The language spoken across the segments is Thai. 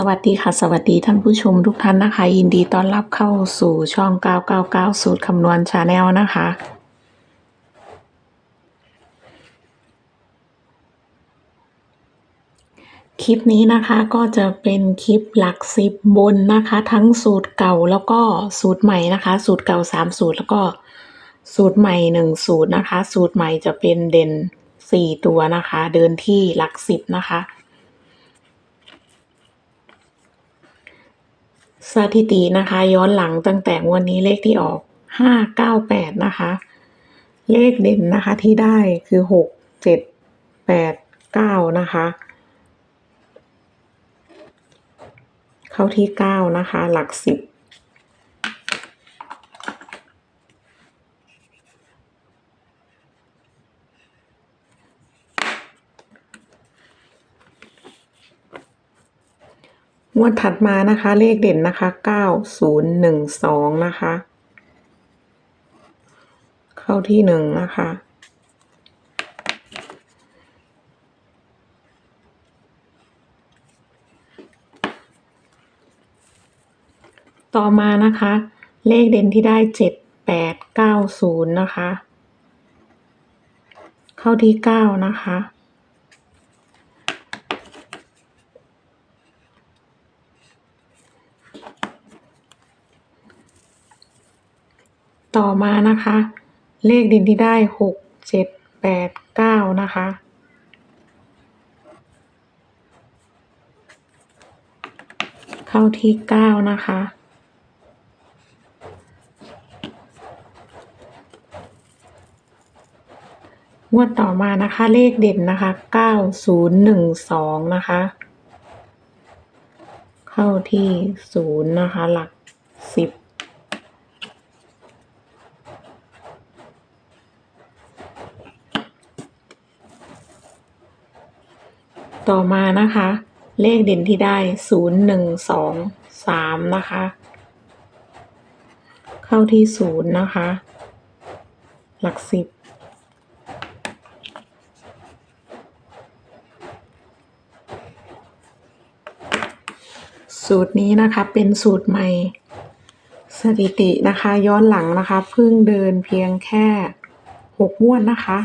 สวัสดีค่ะ สวัสดีท่านผู้ชมทุกท่านนะคะ ยินดีต้อนรับเข้าสู่ช่อง 999 สูตรคำนวณชาแนลนะคะ คลิปนี้นะคะก็จะเป็นคลิปหลักสิบบนนะคะ ทั้งสูตรเก่าแล้วก็สูตรใหม่นะคะ สูตรเก่า 3 สูตรแล้วก็สูตรใหม่ 1 สูตรนะคะ สูตรใหม่จะเป็นเด่น 4 ตัวนะคะ เดินที่หลักสิบนะคะ สถิตินะคะ ย้อนหลังตั้งแต่งวันนี้เลขที่ออก598นะคะ เลขเด่นนะคะที่ได้คือ6 7 8 9นะคะ เข้าที่9นะคะ หลักสิบ งวดถัดมานะคะ เลขเด่นนะคะ9012นะคะ เข้าที่หนึ่งนะคะ ต่อมานะคะ เลขเด่นที่ได้7890นะคะ เข้าที่9นะคะ ต่อมานะคะ เลขด่นที่ได้6 7 8 9นะคะ เข้าที่9นะคะ งวดต่อมานะคะเลขเด่นนะคะ9012นะคะ เข้าที่0นะคะหลัก10 ต่อมานะคะ เลขเด่นที่ได้0123นะคะ เข้าที่0นะคะ หลัก10สูตรนี้นะคะเป็นสูตรใหม่สถิตินะคะ ย้อนหลังนะคะเพิ่งเดินเพียงแค่6งวดนะคะ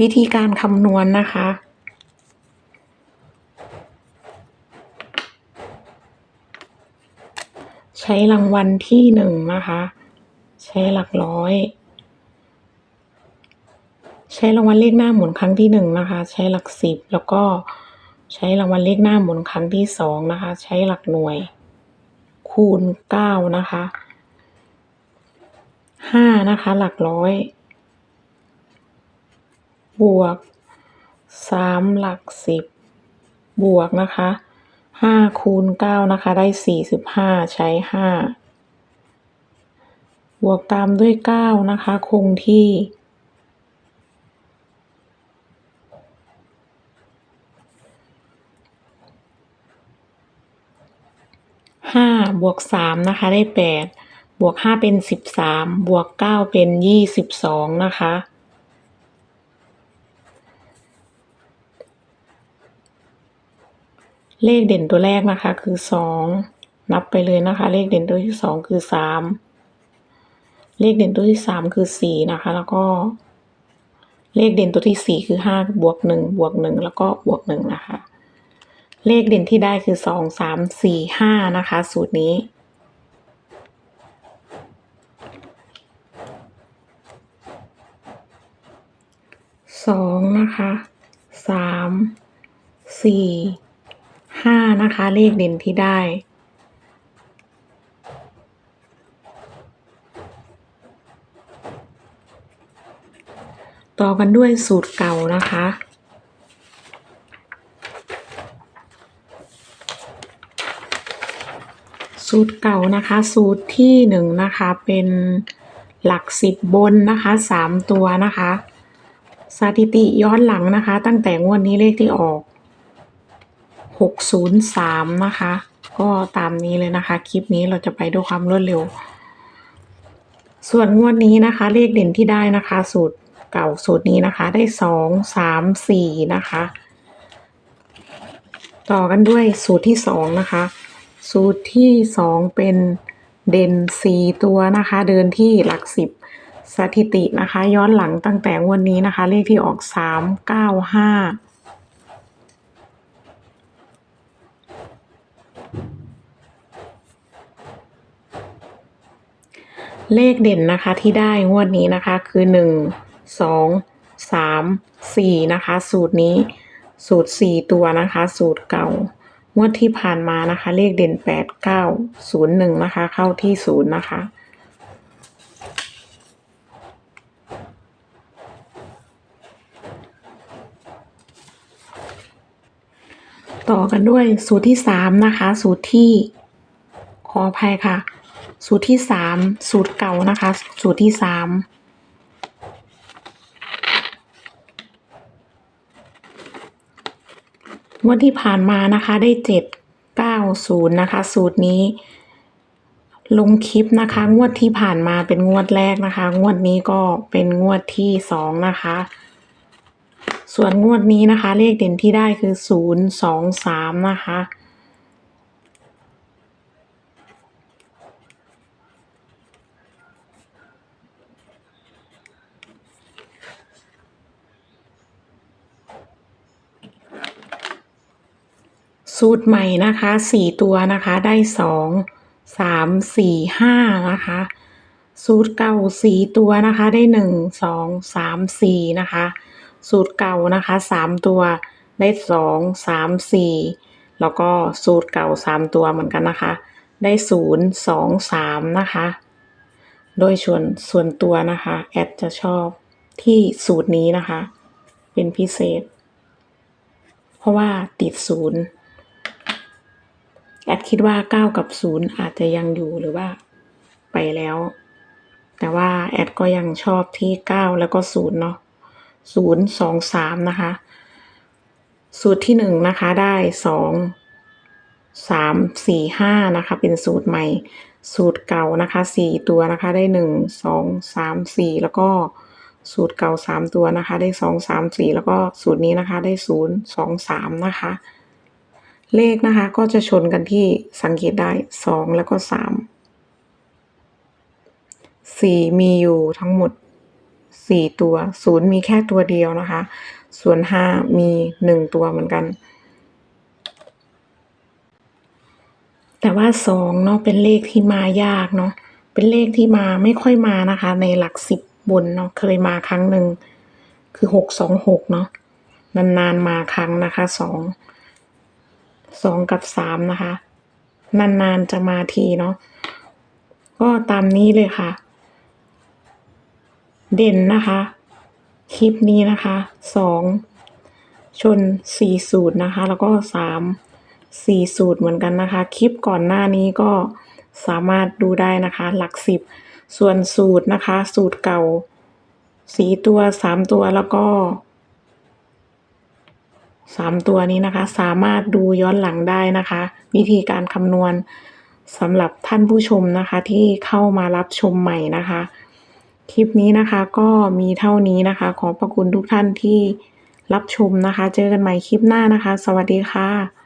วิธีการคำนวณนะคะ ใช้รางวัลที่หนึ่งนะคะ ใช้หลักร้อย ใช้รางวัลเลขหน้าหมุนครั้งที่หนึ่งนะคะ ใช้หลักสิบแล้วก็ใช้รางวัลเลขหน้าหมุนครั้งที่สองนะคะ ใช้หลักหน่วย คูณเก้านะคะห้านะคะ หลักร้อย บวกสามหลักสิบบวกนะคะห้าคูณเก้านะคะได้สี่สิบห้าใช้ห้าบวกตามด้วยเก้านะคะคงที่ห้าบวกสามนะคะได้แปดบวกห้าเป็นสิบสามบวกเก้าเป็นยี่สิบสองนะคะ เลขเด่นตัวแรกนะคะ คือสองนับไปเลยนะคะ เลขเด่นตัวที่สองคือสามเลขเด่นตัวที่สามคือสี่นะคะ แล้วก็ เลขเด่นตัวที่สี่คือห้าบวกหนึ่งบวกหนึ่งแล้วก็บวกหนึ่งนะคะ เลขเด่นที่ได้คือสองสามสี่ห้านะคะ สูตรนี้สองนะคะสามสี่ ห้านะคะเลขเด่นที่ได้ต่อกันด้วยสูตรเก่านะคะ สูตรเก่านะคะ สูตรที่หนึ่งนะคะเป็นหลักสิบบนนะคะสามตัวนะคะ สถิติย้อนหลังนะคะ ตั้งแต่งวดนี้เลขที่ออก 603 นะคะ ก็ตามนี้เลยนะคะ คลิปนี้เราจะไปด้วยความรวดเร็ว ส่วนงวดนี้นะคะ เลขเด่นที่ได้นะคะ สูตรเก่าสูตรนี้นะคะ ได้ 2 3 4 นะคะ ต่อกันด้วยสูตรที่ 2 นะคะ สูตรที่ 2 เป็นเด่น 4 ตัวนะคะ เดินที่หลัก 10สถิตินะคะ ย้อนหลังตั้งแต่วันนี้นะคะ เลขที่ออก 395 เลขเด่นนะคะที่ได้งวดนี้นะคะคือหนึ่งสองสามสี่นะคะ สูตรนี้สูตรสี่ตัวนะคะ สูตรเก่างวดที่ผ่านมานะคะ เลขเด่นแปดเก้าศูนย์หนึ่งนะคะ เข้าที่ศูนย์นะคะต่อกันด้วยสูตรที่สามนะคะ สูตรที่ขออภัยค่ะ สูตรที่สามสูตรเก่านะคะ สูตรที่สามงวดที่ผ่านมานะคะได้เจ็ดเก้าศูนย์นะคะ สูตรนี้ ลงคลิปนะคะ งวดที่ผ่านมาเป็นงวดแรกนะคะ งวดนี้ก็เป็นงวดที่สองนะคะ ส่วนงวดนี้นะคะ เลขเด่นที่ได้คือศูนย์สองสามนะคะ สูตรใหม่นะคะสี่ตัวนะคะได้สองสามสี่ห้านะคะสูตรเก่าสี่ตัวนะคะได้หนึ่งสองสามสี่นะคะสูตรเก่านะคะสามตัวได้สองสามสี่แล้วก็สูตรเก่าสามตัวเหมือนกันนะคะ ได้ศูนย์สองสามนะคะ โดยส่วนส่วนตัวนะคะแอดจะชอบที่สูตรนี้นะคะ เป็นพิเศษ เพราะว่าติดศูนย์ แอดคิดว่า 9 กับ 0 อาจจะยังอยู่หรือว่าไปแล้ว แต่ว่าแอดก็ยังชอบที่ 9 แล้วก็ 0 เนาะ0 2 3 นะคะ สูตรที่ 1 นะคะได้ 2 3 4 5 นะคะ เป็นสูตรใหม่ สูตรเก่านะคะ 4 ตัวนะคะได้ 1 2 3 4 แล้วก็สูตรเก่า 3 ตัวนะคะ ได้ 2 3 4 แล้วก็สูตรนี้นะคะได้ 0 2 3 นะคะ เลขนะคะก็จะชนกันที่สังเกตได้สองแล้วก็สามสี่มีอยู่ทั้งหมดสี่ตัวศูนย์มีแค่ตัวเดียวนะคะ ส่วนห้ามีหนึ่งตัวเหมือนกัน แต่ว่าสองเนาะเป็นเลขที่มายากเนาะเป็นเลขที่มาไม่ค่อยมานะคะ ในหลักสิบบนเนาะเคยมาครั้งหนึ่งคือหกสองหกเนาะนานๆมาครั้งนะคะสอง สองกับสามนะคะ นานๆจะมาทีเนาะก็ตามนี้เลยค่ะ เด่นนะคะ คลิปนี้นะคะสองชนสี่สูตรนะคะ แล้วก็สามสี่สูตรเหมือนกันนะคะ คลิปก่อนหน้านี้ก็สามารถดูได้นะคะ หลักสิบส่วนสูตรนะคะ สูตรเก่าสีตัวสามตัวแล้วก็ สามตัวนี้นะคะ สามารถดูย้อนหลังได้นะคะ วิธีการคำนวณสำหรับท่านผู้ชมนะคะ ที่เข้ามารับชมใหม่นะคะ คลิปนี้นะคะก็มีเท่านี้นะคะ ขอบพระคุณทุกท่านที่รับชมนะคะ เจอกันใหม่คลิปหน้านะคะ สวัสดีค่ะ